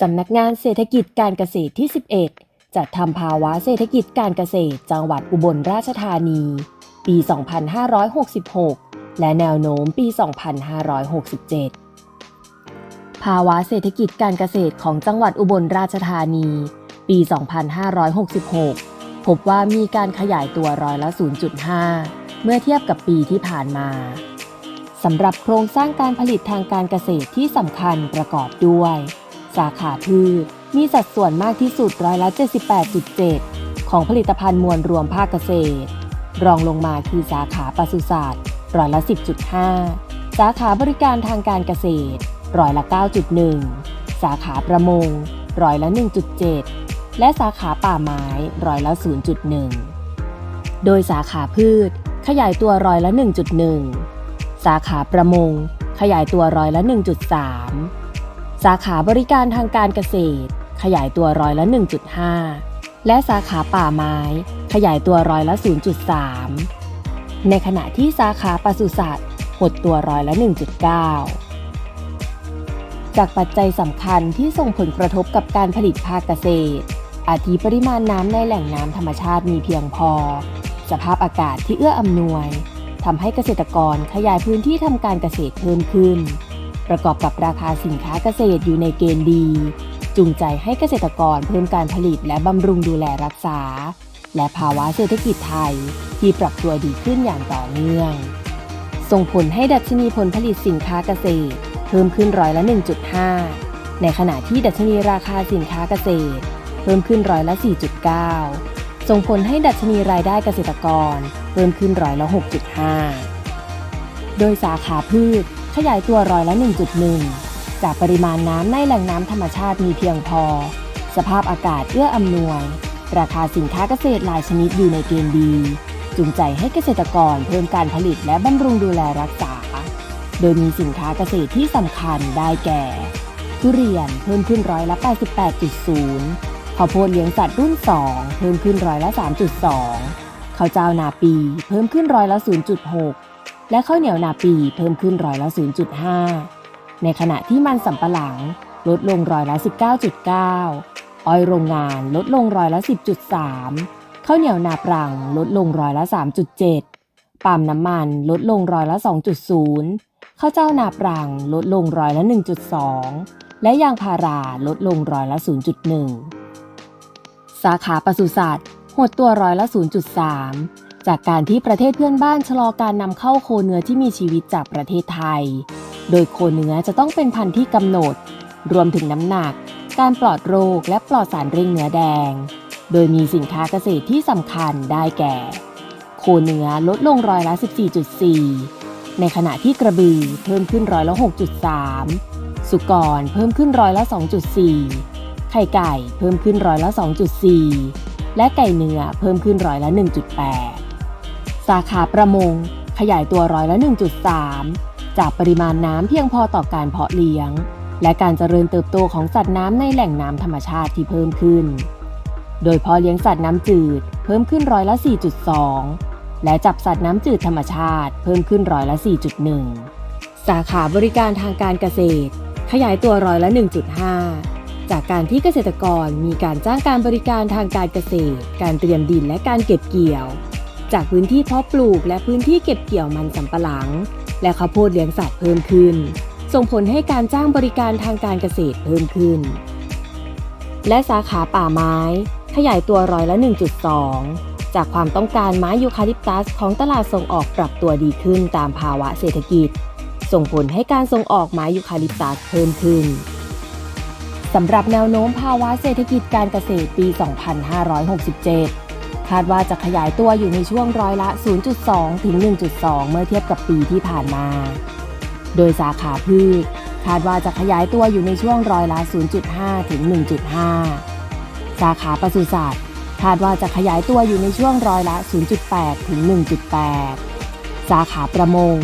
สำนักงานเศรษฐกิจการเกษตรที่ 11 จัดทำภาวะเศรษฐกิจการเกษตรจังหวัดอุบลราชธานี ปี 2566 และแนวโน้มปี 2567 ภาวะเศรษฐกิจการเกษตรของจังหวัดอุบลราชธานี ปี 2566 พบว่ามีการขยายตัวร้อยละ 0.5 เมื่อเทียบกับปีที่ผ่านมาสำหรับโครงสร้างการผลิตทางการเกษตรที่สำคัญประกอบด้วย สาขาพืชมีสัดส่วนมากที่สุดร้อยละ78.7 ของผลิตภัณฑ์มวลรวมภาคเกษตร รองลงมาคือสาขาปศุสัตว์ร้อยละ 10.5 สาขาบริการทางการเกษตรร้อยละ 9.1 สาขาประมงร้อยละ 1.7 และสาขาป่าไม้ร้อยละ 0.1 โดยสาขาพืชขยายตัวร้อยละ 1.1 สาขาประมง ขยายตัวร้อยละ 1.3 สาขาบริการทางการเกษตร ขยายตัวร้อยละ 1.5 และสาขาป่าไม้ ขยายตัวร้อยละ 0.3 ในขณะที่สาขาปศุสัตว์หดตัวร้อยละ 1.9 จากปัจจัยสำคัญที่ส่งผลกระทบกับการผลิตภาคเกษตร อาทิปริมาณน้ำในแหล่งน้ำธรรมชาติมีเพียงพอ สภาพอากาศที่เอื้ออำนวยทำให้เกษตรกรขยายพื้นที่ทำการเกษตรเพิ่มขึ้น ประกอบกับราคาสินค้าเกษตรอยู่ในเกณฑ์ดี จูงใจให้เกษตรกรเพิ่มการผลิตและบำรุงดูแลรักษา และภาวะเศรษฐกิจไทยที่ปรับตัวดีขึ้นอย่างต่อเนื่อง ส่งผลให้ดัชนีผลผลิตสินค้าเกษตร เพิ่มขึ้นร้อยละ 1.5 ในขณะที่ดัชนีราคาสินค้าเกษตร เพิ่มขึ้นร้อยละ 4.9 ส่งผลให้ดัชนีรายได้เกษตรกร เพิ่มขึ้นร้อยละ 6.5 โดยสาขาพืช ขยายตัวร้อยละ 1.1 จากปริมาณน้ำในแหล่งน้ำธรรมชาติมีเพียงพอ สภาพอากาศเอื้ออำนวย ราคาสินค้าเกษตรหลายชนิดอยู่ในเกณฑ์ดี จูงใจให้เกษตรกรเพิ่มการผลิตและบำรุงดูแลรักษา โดยมีสินค้าเกษตรที่สำคัญได้แก่ ทุเรียนเพิ่มขึ้นร้อยละ 88.0 ข้าวโพดเลี้ยงสัตว์รุ่น 2 เพิ่มขึ้นร้อยละ 3.2 ข้าวเจ้านาปีเพิ่มขึ้นร้อยละ 0.6 และข้าวเหนียวนาปีเพิ่มขึ้นร้อยละ 0.5 ในขณะที่มันสำปะหลังลดลงร้อยละ 19.9 อ้อยโรงงานลดลงร้อยละ 10.3 ข้าวเหนียวนาปรังลดลงร้อยละ 3.7 ปาล์มน้ำมันลดลงร้อยละ 2.0 ข้าวเจ้านาปรังลดลงร้อยละ 1.2 และยางพาราลดลงร้อยละ 0.1 สาขาปศุสัตว์หดตัวร้อยละ 0.3 จากการที่ประเทศเพื่อนบ้านชะลอการนำเข้าโคเนื้อที่มีชีวิตจากประเทศไทย โดยโคเนื้อจะต้องเป็นพันธุ์ที่กำหนด รวมถึงน้ำหนัก การปลอดโรคและปลอดสารเร่งเนื้อแดง โดยมีสินค้าเกษตรที่สำคัญได้แก่ โคเนื้อลดลงร้อยละ 14.4 ในขณะที่กระบือเพิ่มขึ้นร้อยละ 6.3 สุกรเพิ่มขึ้นร้อยละ 2.4 ไข่ไก่เพิ่มขึ้นร้อยละ 2.4 และไก่เนื้อเพิ่มขึ้นร้อยละ 1.8 สาขาประมง ขยายตัวร้อยละ 1.3 จากปริมาณน้ำเพียงพอต่อการเพาะเลี้ยง และการเจริญเติบโตของสัตว์น้ำในแหล่งน้ำธรรมชาติที่เพิ่มขึ้น โดยเพาะเลี้ยงสัตว์น้ำจืดเพิ่มขึ้นร้อยละ 4.2 และจับสัตว์น้ำจืดธรรมชาติเพิ่มขึ้นร้อยละ 4.1 สาขาบริการทางการเกษตร ขยายตัวร้อยละ 1.5จากการที่เกษตรกรมีการจ้างการบริการทางการเกษตร การเตรียมดินและการเก็บเกี่ยว จากพื้นที่เพาะปลูกและพื้นที่เก็บเกี่ยวมันสำปะหลัง และข้าวโพดเลี้ยงสัตว์เพิ่มขึ้น ส่งผลให้การจ้างบริการทางการเกษตรเพิ่มขึ้น และสาขาป่าไม้ ขยายตัวร้อยละ 1.2 จากความต้องการไม้ยูคาลิปตัสของตลาดส่งออกปรับตัวดีขึ้นตามภาวะเศรษฐกิจ ส่งผลให้การส่งออกไม้ยูคาลิปตัสเพิ่มขึ้นสำหรับแนวโน้มภาวะเศรษฐกิจการเกษตรปี 2567 คาดว่าจะขยายตัวอยู่ในช่วงร้อยละ 0.2 ถึง 1.2 เมื่อเทียบกับปีที่ผ่านมา โดยสาขาพืชคาดว่าจะขยายตัวอยู่ในช่วงร้อยละ 0.5 ถึง 1.5 สาขาปศุสัตว์คาดว่าจะขยายตัวอยู่ในช่วงร้อยละ 0.8 ถึง 1.8 สาขาประมง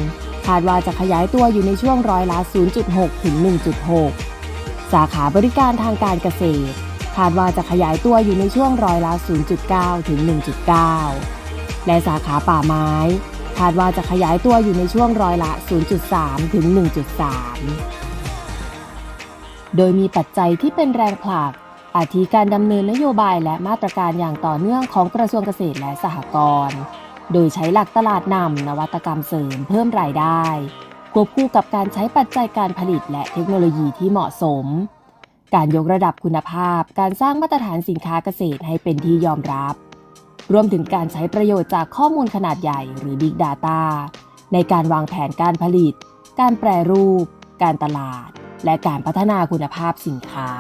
คาดว่าจะขยายตัวอยู่ในช่วงร้อยละ 0.6 ถึง 1.6 สาขาบริการทางการเกษตร คาดว่าจะขยายตัวอยู่ในช่วงร้อยละ 0.9 ถึง 1.9 และสาขาป่าไม้ คาดว่าจะขยายตัวอยู่ในช่วงร้อยละ 0.3 ถึง 1.3 โดยมีปัจจัยที่เป็นแรงผลัก อาทิการดำเนินนโยบายและมาตรการอย่างต่อเนื่องของกระทรวงเกษตรและสหกรณ์ โดยใช้หลักตลาดนำนวัตกรรมเสริมเพิ่มรายได้ ควบคู่กับการใช้ปัจจัยการผลิตและเทคโนโลยีที่เหมาะสม การยกระดับคุณภาพ การสร้างมาตรฐานสินค้าเกษตรให้เป็นที่ยอมรับ รวมถึงการใช้ประโยชน์จากข้อมูลขนาดใหญ่หรือ Big Data ในการวางแผนการผลิต การแปรรูป การตลาด และการพัฒนาคุณภาพสินค้า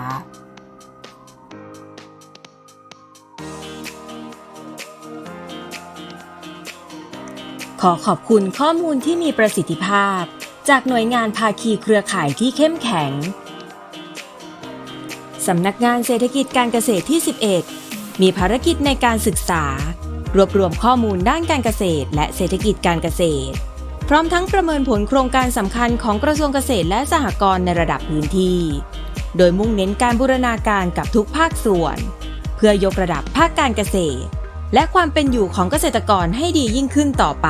ขอขอบคุณข้อมูลที่มีประสิทธิภาพ จากหน่วยงานภาคีเครือข่ายที่เข้มแข็ง สำนักงานเศรษฐกิจการเกษตรที่ 11 มีภารกิจในการศึกษา รวบรวมข้อมูลด้านการเกษตร และเศรษฐกิจการเกษตร พร้อมทั้งประเมินผลโครงการสำคัญของกระทรวงเกษตรและสหกรณ์ในระดับพื้นที่ โดยมุ่งเน้นการบูรณาการกับทุกภาคส่วน เพื่อยกระดับภาคการเกษตร และความเป็นอยู่ของเกษตรกรให้ดียิ่งขึ้นต่อไป